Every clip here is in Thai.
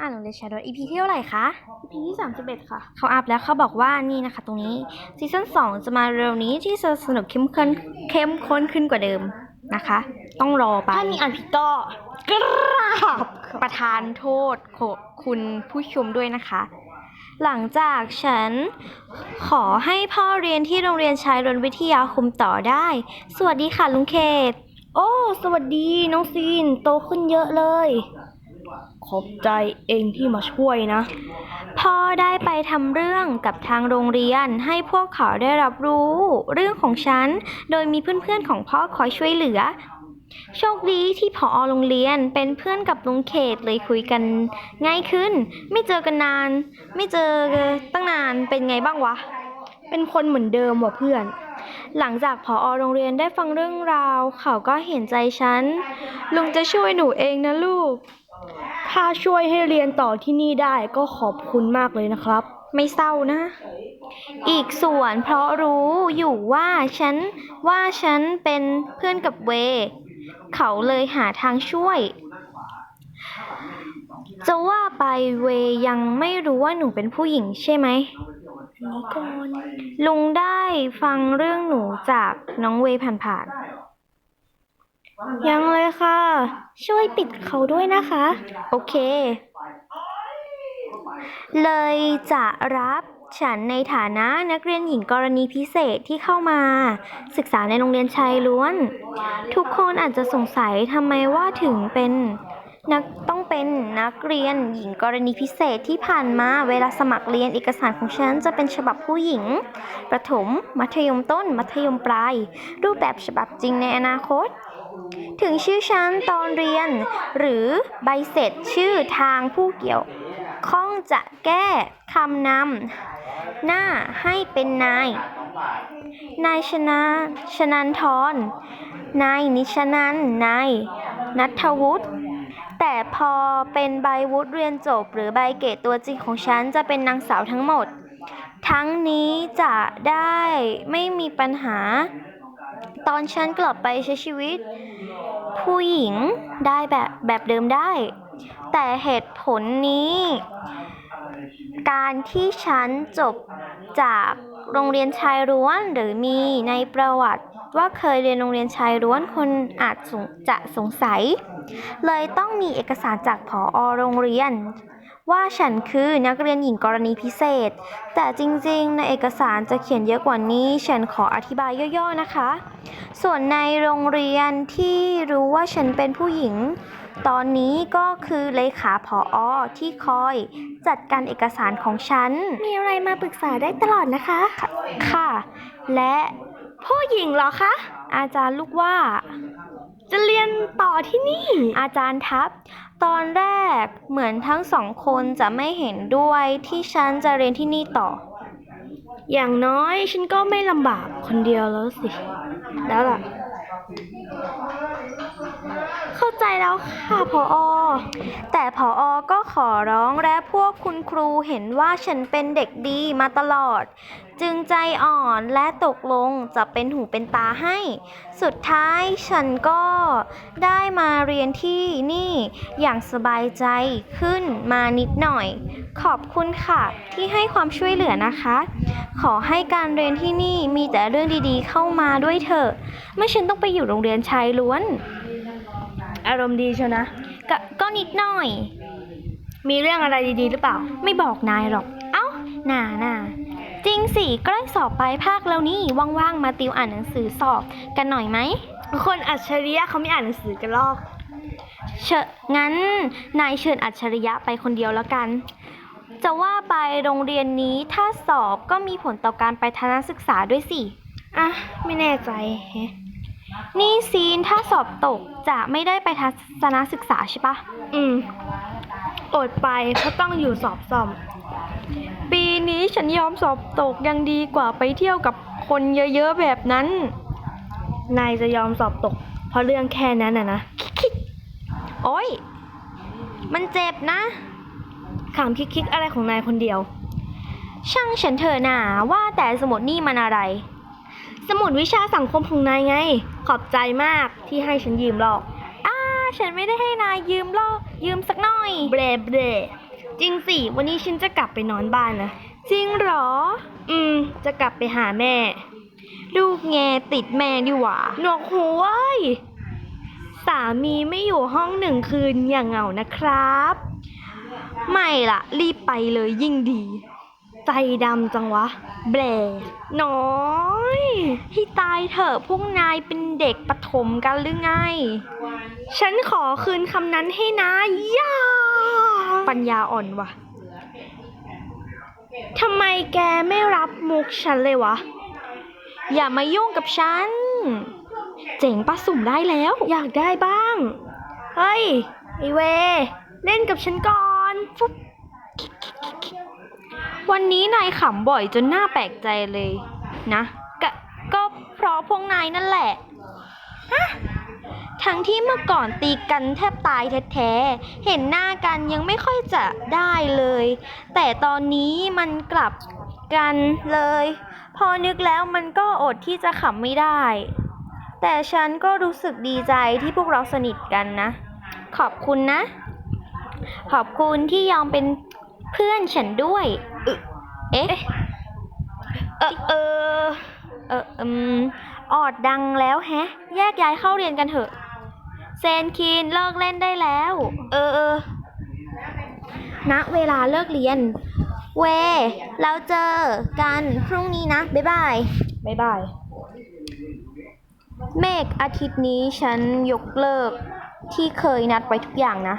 อ่านโรงเรียนชาโด EP ที่เท่าไหร่คะ EP ที่31 ค่ะ เขาอัพแล้วเขาบอกว่านี่นะคะ ตรงนี้ซีซั่น2จะมาเร็วนี้ที่จะสนุกเข้มข้นเข้มข้นขึ้นกว่าเดิมนะคะ ต้องรอไป ถ้ามีอ่านผิดก็กราบประทานโทษขอคุณผู้ชมด้วยนะคะ หลังจากฉันขอให้พ่อเรียนที่โรงเรียนชายรนวิทยาคมต่อได้ สวัสดีค่ะลุงเขต โอ้ สวัสดีน้องซีน โตขึ้นเยอะเลย ขอบใจเองที่มาช่วยนะ พ่อได้ไปทำเรื่องกับทางโรงเรียนให้พวกเขาได้รับรู้เรื่องของฉัน โดยมีเพื่อนๆของพ่อคอยช่วยเหลือ โชคดีที่ผอโรงเรียนเป็นเพื่อนกับลุงเขตเลยคุยกันง่ายขึ้น ไม่เจอกันนาน ไม่เจอตั้งนานเป็นไงบ้างวะ เป็นคนเหมือนเดิมว่ะเพื่อนหลังจากผอโรงเรียนได้ฟังเรื่องราว เขาก็เห็นใจฉัน ลุงจะช่วยหนูเองนะลูก ถ้าช่วยให้เรียนต่อที่นี่ได้ก็ขอบคุณมากเลยนะครับ ไม่เศร้านะ อีกส่วนเพราะรู้อยู่ว่าฉันว่าฉันเป็นเพื่อนกับเว เขาเลยหาทางช่วย จะว่าไปเวยังไม่รู้ว่าหนูเป็นผู้หญิงใช่ไหมอันนี้ก่อนลุงได้ฟังเรื่องหนูจากน้องเวผ่านๆ ยังเลยค่ะ ช่วยปิดเขาด้วยนะคะ โอเค เลยจะรับฉันในฐานะนักเรียนหญิงกรณีพิเศษที่เข้ามา ศึกษาในโรงเรียนชายล้วน ทุกคนอาจจะสงสัยทำไมว่าถึงเป็นนักต้อง เป็นนักเรียนหญิงกรณีพิเศษที่ผ่านมาเวลาสมัครเรียนเอกสารของฉันจะเป็นฉบับผู้หญิง ประถม มัธยมต้น มัธยมปลาย รูปแบบฉบับจริงในอนาคต ถึงชื่อชั้นตอนเรียน หรือใบเสร็จชื่อทางผู้เกี่ยวข้องจะแก้คำนำหน้าให้เป็นนาย นายชนะชนันทรนายนิชนันนายนัทวุฒิ แต่พอเป็นใบวุฒิเรียนจบ หรือใบเกรดตัวจริงของฉันจะเป็นนางสาวทั้งหมด ทั้งนี้จะได้ไม่มีปัญหา ตอนฉันกลับไปใช้ชีวิต ผู้หญิงได้แบบแบบเดิมได้ แต่เหตุผลนี้ การที่ฉันจบจากโรงเรียนชายล้วนหรือมีในประวัติ ว่าเคยเรียนโรงเรียนชายล้วนคนอาจสงจะสงสัย เลยต้องมีเอกสารจากผอโรงเรียน ว่าฉันคือนักเรียนหญิงกรณีพิเศษ แต่จริงๆ ในเอกสารจะเขียนเยอะกว่านี้ ฉันขออธิบายย่อๆนะคะ ส่วนในโรงเรียนที่รู้ว่าฉันเป็นผู้หญิงตอนนี้ก็คือเลขาผออที่คอยจัดการเอกสารของฉัน มีอะไรมาปรึกษาได้ตลอดนะคะ ค่ะ และ ผู้หญิงเหรอคะ อาจารย์ลูกว่า จะเรียนต่อที่นี่ อาจารย์ทับ ตอนแรกเหมือนทั้งสองคนจะไม่เห็นด้วยที่ฉันจะเรียนที่นี่ต่อ อย่างน้อยฉันก็ไม่ลำบากคนเดียวแล้วสิ แล้วล่ะ เข้าใจแล้วค่ะพออแต่ผออก็ขอร้องและพวกคุณครูเห็นว่าฉันเป็นเด็กดีมาตลอด จึงใจอ่อนและตกลงจะเป็นหูเป็นตาให้ สุดท้ายฉันก็ได้มาเรียนที่นี่อย่างสบายใจขึ้นมานิดหน่อย ขอบคุณค่ะที่ให้ความช่วยเหลือนะคะ ขอให้การเรียนที่นี่มีแต่เรื่องดีๆ เข้ามาด้วยเถอะไม่ฉันต้องไปอยู่โรงเรียนชายล้วน อารมณ์ดีเชียวนะกก็นิดหน่อย มีเรื่องอะไรดีๆ หรือเปล่า ไม่บอกนายหรอก เอ้าน่าน่าจริงสิใกล้สอบปลายภาคแล้วนี่ว่างๆมาติวอ่านหนังสือสอบกันหน่อยไหมคนอัจฉริยะเขาไม่อ่านหนังสือกันหรอกเชญงั้นนายเชิญอัจฉริยะไปคนเดียวแล้วกัน จะว่าไปโรงเรียนนี้ถ้าสอบก็มีผลต่อการไปทนศึกษาด้วยสิ อะ ไม่แน่ใจแฮะ นี่ซีนถ้าสอบตกจะไม่ได้ไปทัศนศึกษาใช่ปะอืม อดไปเพราะต้องอยู่สอบซ่อม ปีนี้ฉันยอมสอบตกยังดีกว่าไปเที่ยวกับคนเยอะๆแบบนั้น นายจะยอมสอบตก เพราะเรื่องแค่นั้นอะนะ โอ๊ยมันเจ็บนะขำคิกๆอะไรของนายคนเดียว ช่างฉันเถอะน่าว่าแต่สมุดนี่มันอะไร สมุดวิชาสังคมของนายไง ขอบใจมากที่ให้ฉันยืมหรอกอ้าฉันไม่ได้ให้นายยืมหรอกยืมสักหน่อยเบรเบรจริงสิ วันนี้ฉันจะกลับไปนอนบ้านนะ จริงเหรอ อืม จะกลับไปหาแม่ ลูกแงติดแม่ดีหว่าหนวกหูเว้ยสามีไม่อยู่ห้องหนึ่งคืนอย่างเหงานะครับ ไม่ล่ะ รีบไปเลยยิ่งดี ใจดำจังวะ แบลน้อย ให้ตายเถอะพวกนายเป็นเด็กประถมกันหรือไง ฉันขอคืนคำนั้นให้นะย่าปัญญาอ่อนวะทำไมแกไม่รับมุกฉันเลยวะ อย่ามายุ่งกับฉัน เจ๋งปะสุ่มได้แล้ว อยากได้บ้าง เฮ้ยไอเว เล่นกับฉันก่อนฟุ๊บวันนี้นายขำบ่อยจนหน่าแปลกใจเลยนะ พราะพวกนายนั่นแหละ ฮะ ทั้งที่เมื่อก่อนตีกันแทบตายแท้ๆ เห็นหน้ากันยังไม่ค่อยจะได้เลย แต่ตอนนี้มันกลับกันเลย พอนึกแล้วมันก็อดที่จะขำไม่ได้ แต่ฉันก็รู้สึกดีใจที่พวกเราสนิทกันนะ ขอบคุณนะ ขอบคุณที่ยอมเป็นเพื่อนฉันด้วย เอ๊ะ เออเออเออ อืมออดดังแล้วแฮะ แยกย้ายเข้าเรียนกันเถอะ เซนคีนเลิกเล่นได้แล้ว เออเออณเวลาเลิกเรียน เวแล้วเจอกันพรุ่งนี้นะ บ๊ายบาย บ๊ายบาย เมฆอาทิตย์นี้ฉันยกเลิกที่เคยนัดไว้ทุกอย่างนะ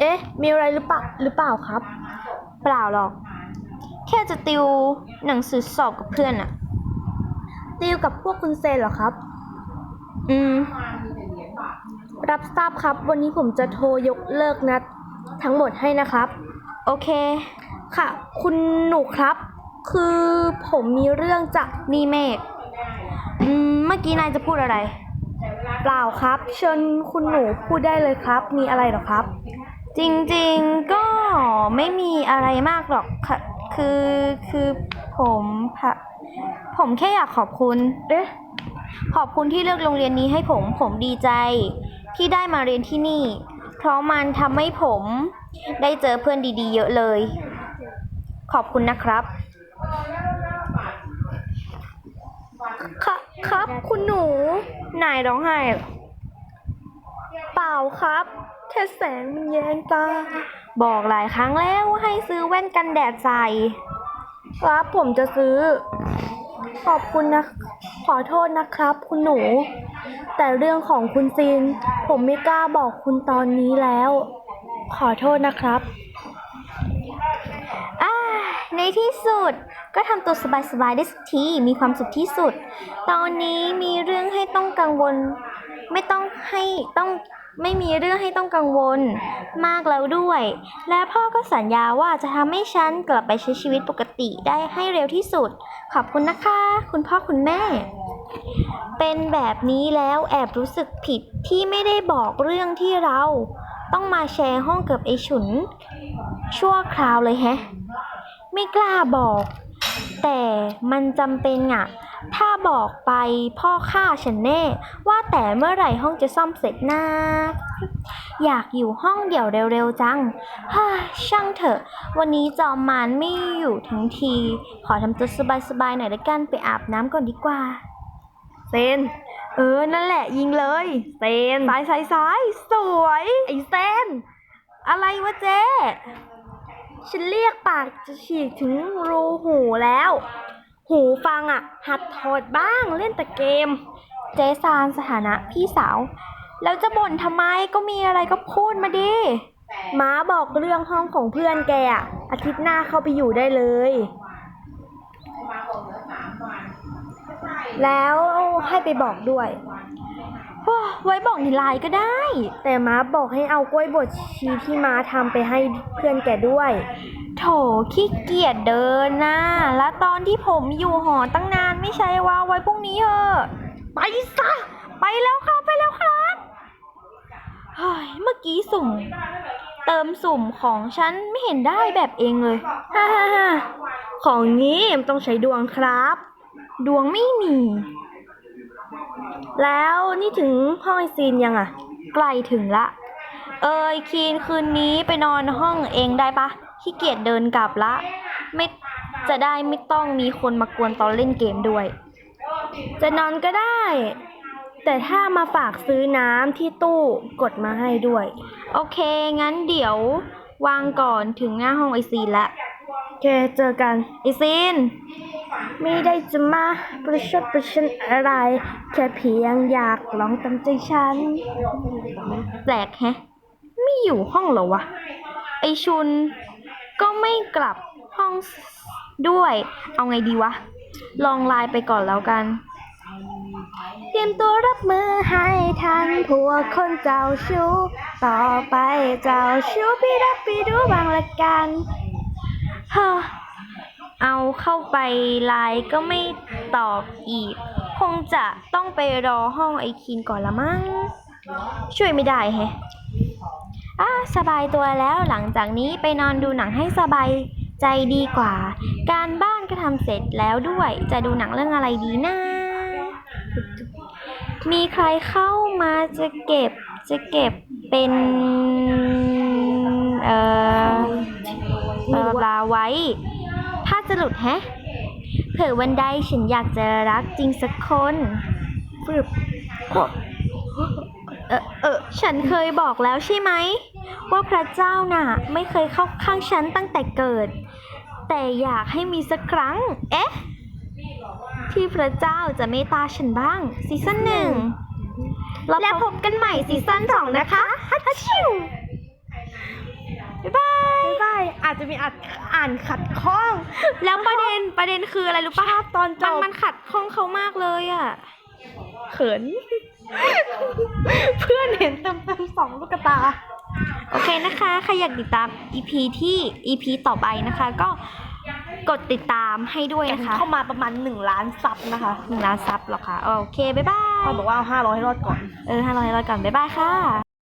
เอ๊ะ มีอะไรหรือเปล่าหรือเปล่าครับ เปล่าหรอก แค่จะติวหนังสือสอบกับเพื่อนอะ ติวกับพวกคุณเซนเหรอครับ อืม รับทราบครับ วันนี้ผมจะโทรยกเลิกนัดทั้งหมดให้นะครับ โอเค ค่ะ คุณหนูครับ คือผมมีเรื่องจะนี่เมฆอืม เมื่อกี้นายจะพูดอะไร เปล่าครับ เชิญคุณหนูพูดได้เลยครับ มีอะไรเหรอครับ จริงๆก็ไม่มีอะไรมากหรอกค่ะ คือคือผมพะ ผมแค่อยากขอบคุณเอ๊ะขอบคุณที่เลือกโรงเรียนนี้ให้ผม ผมดีใจ ที่ได้มาเรียนที่นี่ เพราะมันทำให้ผม ได้เจอเพื่อนดีๆ เยอะเลย ขอบคุณนะครับค่ะครับคุณหนู นายร้องไห้เหรอเปล่าครับ แค่แสงมันแยงตา บอกหลายครั้งแล้วว่าให้ซื้อแว่นกันแดดใส่ ครับผมจะซื้อ ขอบคุณนะ ขอโทษนะครับ คุณหนู แต่เรื่องของคุณซีน ผมไม่กล้าบอกคุณตอนนี้แล้ว ขอโทษนะครับอ่าในที่สุดก็ทำตัวสบายๆได้สักทีมีความสุขที่สุด ตอนนี้มีเรื่องให้ต้องกังวล ไม่ต้องให้ต้อง ไม่มีเรื่องให้ต้องกังวล มากแล้วด้วย และพ่อก็สัญญาว่าจะทำให้ฉันกลับไปใช้ชีวิตปกติได้ให้เร็วที่สุด ขอบคุณนะคะ คุณพ่อคุณแม่ เป็นแบบนี้แล้วแอบรู้สึกผิดที่ไม่ได้บอกเรื่องที่เราต้องมาแชร์ห้องกับไอฉุน ชั่วคราวเลยแฮะ ไม่กล้าบอก แต่มันจำเป็นอะ ถ้าบอกไปพ่อฆ่าฉันแน่ ว่าแต่เมื่อไหร่ห้องจะซ่อมเสร็จนะอยากอยู่ห้องเดี่ยวเร็วๆจังฮ่าช่างเถอะ วันนี้จอมมานไม่อยู่ทั้งที ขอทำตัวสบายๆหน่อยละกันไปอาบน้ำก่อนดีกว่า เซน เออ นั่นแหละยิงเลย เซน ซ้ายซ้ายซ้ายสวย ไอเซน อะไรวะเจ๊ฉันเรียกปากจะฉีกถึงรูหูแล้ว หูฟังอะ หัดถอดบ้างเล่นแต่เกม เจซานสถานะพี่สาว แล้วจะบ่นทำไมก็มีอะไรก็พูดมาดิม้าบอกเรื่องห้องของเพื่อนแกอะอาทิตย์หน้าเข้าไปอยู่ได้เลย แล้วให้ไปบอกด้วย ไว้บอกในไลน์ก็ได้ แต่ม้าบอกให้เอากล้วยบดชีที่ม้าทำไปให้เพื่อนแกด้วย โถขี้เกียจเดินนะแล้วตอนที่ผมอยู่หอตั้งนานไม่ใช่ว่าไว้พรุ่งนี้เถอะไปซะไปแล้วครับไปแล้วครับเฮ้ยเมื่อกี้สุ่ม เติมสุ่มของฉันไม่เห็นได้แบบเองเลยฮ่าฮ่าฮ่าของนี้มันต้องใช้ดวงครับ ดวงไม่มี แล้วนี่ถึงห้องไอซีนยังอะใกล้ถึงละ เอยคีนคืนนี้ไปนอนห้องเองได้ปะขี้เกียจเดินกลับละ ไม่จะได้ไม่ต้องมีคนมากวนตอนเล่นเกมด้วย จะนอนก็ได้ แต่ถ้ามาฝากซื้อน้ำที่ตู้กดมาให้ด้วย โอเค งั้นเดี๋ยววางก่อนถึงหน้าห้องไอซีนละโอเคเจอกันไอซีน ไม่ได้จะมาประชดประชันอะไร แค่เพียงอยากลองตามใจฉัน แปลกแฮะ ไม่อยู่ห้องเหรอวะ ไอชุน ก็ไม่กลับห้องด้วย เอาไงดีวะ ลองไลน์ไปก่อนแล้วกัน เตรียมตัวรับมือให้ทันพวคนเจ้าชู้ ต่อไปเจ้าชู้พี่รับพี่ดูบางละกันฮ้อ เอาเข้าไปไลน์ก็ไม่ตอบอีก คงจะต้องไปรอห้องไอคีนก่อนละมั้ง ช่วยไม่ได้แฮะอะสบายตัวแล้วหลังจากนี้ไปนอนดูหนังให้สบายใจดีกว่า การบ้านก็ทำเสร็จแล้วด้วย จะดูหนังเรื่องอะไรดีนะ มีใครเข้ามาจะเก็บจะเก็บเป็นเอ่อบลาไว้ จะหลุดแฮะ เผื่อวันใดฉันอยากจะรักจริงสักคนฟึบเออเออฉันเคยบอกแล้วใช่ไหม ว่าพระเจ้าน่ะ ไม่เคยเข้าข้างฉันตั้งแต่เกิด แต่อยากให้มีสักครั้ง เอ๊ะ ที่พระเจ้าจะเมตตาฉันบ้าง ซีซั่นหนึ่งแล้วพบกันใหม่ซีซั่นสองนะคะฮัทชิว บ๊ายบายไม่ได้อาจจะมีอ่านอ่านขัดข้อง แล้วประเด็นประเด็นคืออะไรรู้ปะภาพตอนจมันบมันขัดข้องเขามากเลยอะ เขิน เพื่อนเห็นเต็มเต็มๆสองลูกตา โอเคนะคะ ใครอยากติดตาม EP ที่ EP ต่อไปนะคะ ก็กดติดตามให้ด้วยนะคะ เข้ามาประมาณหนึ่งล้านซับนะคะหนึ่งล้านซับหรอคะโอเค บ๊ายบาย เขาบอกว่าเอาห้าร้อยให้รอดก่อน เออห้าร้อยร้อยก่อน บ๊ายบายค่ะ